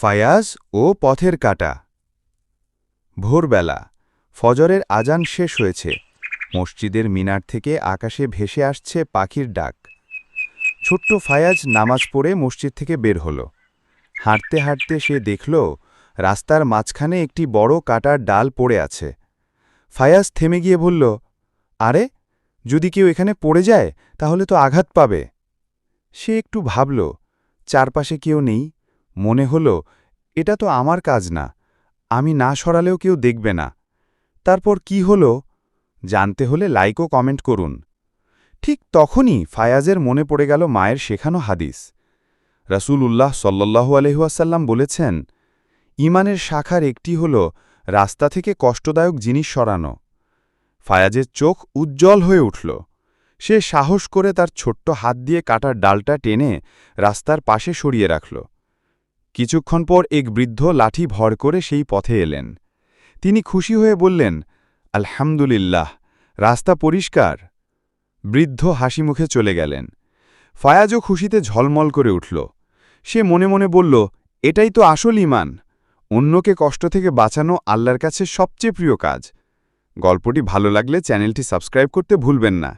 ফায়াজ ও পথের কাটা। ভোরবেলা, ফজরের আজান শেষ হয়েছে। মসজিদের মিনার থেকে আকাশে ভেসে আসছে পাখির ডাক। ছোট্ট ফায়াজ নামাজ পড়ে মসজিদ থেকে বের হল। হাঁটতে হাঁটতে সে দেখল, রাস্তার মাঝখানে একটি বড় কাটার ডাল পড়ে আছে। ফায়াজ থেমে গিয়ে বলল, আরে, যদি কেউ এখানে পড়ে যায়, তাহলে তো আঘাত পাবে। সে একটু ভাবল, চারপাশে কেউ নেই? মনে হল, এটা তো আমার কাজ না, আমি না সরালেও কেউ দেখবে না। তারপর কি হল? জানতে হলে লাইক ও কমেন্ট করুন। ঠিক তখনই ফায়াজের মনে পড়ে গেল মায়ের শেখানো হাদিস। রাসূল উল্লাহ সাল্লাহু আলহাসাল্লাম বলেছেন ইমানের শাখার একটি হল রাস্তা থেকে কষ্টদায়ক জিনিস সরানো। ফায়াজের চোখ উজ্জ্বল হয়ে উঠল। সে সাহস করে তার ছোট্ট হাত দিয়ে কাটার ডালটা টেনে রাস্তার পাশে সরিয়ে রাখল। কিছুক্ষণ পর এক বৃদ্ধ লাঠি ভর করে সেই পথে এলেন। তিনি খুশি হয়ে বললেন, আলহামদুলিল্লাহ, রাস্তা পরিষ্কার। বৃদ্ধ হাসি মুখে চলে গেলেন। ফায়াজও খুশিতে ঝলমল করে উঠল। সে মনে মনে বলল, এটাই তো আসল ইমান অন্যকে কষ্ট থেকে বাঁচানো আল্লাহর কাছে সবচেয়ে প্রিয় কাজ। গল্পটি ভালো লাগলে চ্যানেলটি সাবস্ক্রাইব করতে ভুলবেন না।